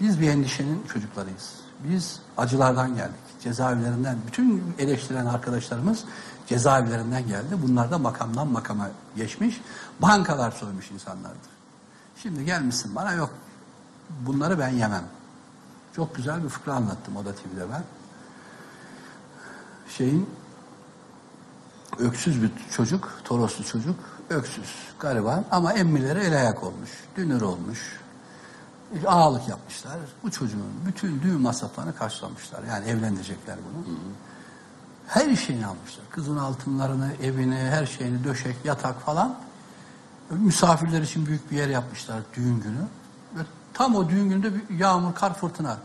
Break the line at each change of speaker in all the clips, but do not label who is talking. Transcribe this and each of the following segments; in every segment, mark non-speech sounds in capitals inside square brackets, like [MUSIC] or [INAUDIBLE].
Biz bir endişenin çocuklarıyız. Biz acılardan geldik. Cezaevlerinden, bütün eleştiren arkadaşlarımız cezaevlerinden geldi. Bunlar da makamdan makama geçmiş. Bankalar soymuş insanlardır. Şimdi gelmişsin bana yok. Bunları ben yemem. Çok güzel bir fıkra anlattım o da TV'de ben. Şeyin öksüz bir çocuk, Toroslu çocuk, öksüz, gariban ama emmileri el ayak olmuş, dünür olmuş, ağalık yapmışlar. Bu çocuğun bütün düğün masraflarını karşılamışlar. Yani evlendirecekler bunu. Her şeyini almışlar. Kızın altınlarını, evini, her şeyini, döşek, yatak falan. Misafirler için büyük bir yer yapmışlar düğün günü. Ve tam o düğün gününde bir yağmur, kar, fırtına.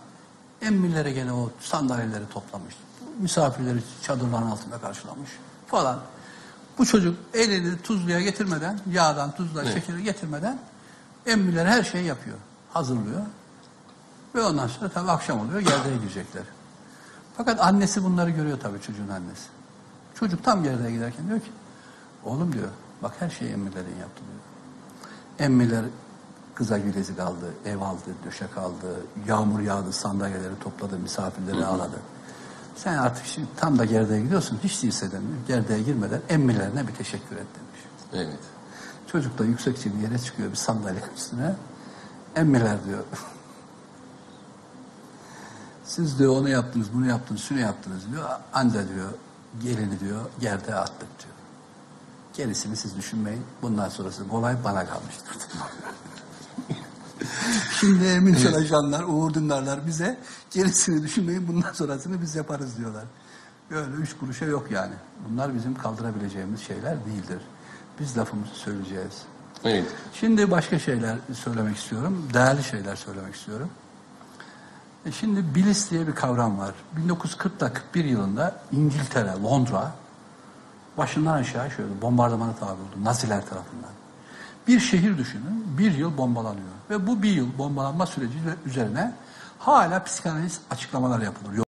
Emmilere gene o sandalyeleri toplamış. Misafirleri çadırların altında karşılamış falan. Bu çocuk elini tuzluya getirmeden, yağdan tuzluğa
Evet.
şekeri getirmeden emmiler her şeyi yapıyor. Hazırlıyor. Ve ondan sonra tabii akşam oluyor, gerdeğe girecekler. Fakat annesi bunları görüyor tabii çocuğun annesi. Çocuk tam gerdeğe giderken diyor ki, oğlum diyor, bak her şeyi emmilerin yaptı diyor. Emmiler kıza bilezik aldı, ev aldı, döşek aldı, yağmur yağdı, sandalyeleri topladı, misafirleri ağladı. Sen artık şimdi tam da gerdeğe gidiyorsun, hiç değilse de gerdeğe girmeden emmilerine bir teşekkür et demiş.
Evet.
Çocuk da yüksekçe bir yere çıkıyor bir sandalye üstüne. Emmiler diyor. Siz diyor onu yaptınız, bunu yaptınız, şunu yaptınız diyor. Anca diyor gelini diyor gerdeğe attık diyor. Gerisini siz düşünmeyin. Bundan sonrası kolay bana kalmıştır. [LAUGHS] Şimdi emin çalışanlar, Uğur Dündarlar bize gerisini düşünmeyin. Bundan sonrasını biz yaparız diyorlar. Böyle üç kuruşa yok yani. Bunlar bizim kaldırabileceğimiz şeyler değildir. Biz lafımızı söyleyeceğiz.
Evet.
Şimdi başka şeyler söylemek istiyorum. Değerli şeyler söylemek istiyorum. E Şimdi bilis diye bir kavram var. 1940'da 41 yılında İngiltere, Londra başından aşağı şöyle bombardımana tabi oldu Naziler tarafından. Bir şehir düşünün, bir yıl bombalanıyor. Ve bu bir yıl bombalanma süreci üzerine hala psikanaliz açıklamalar yapılıyor.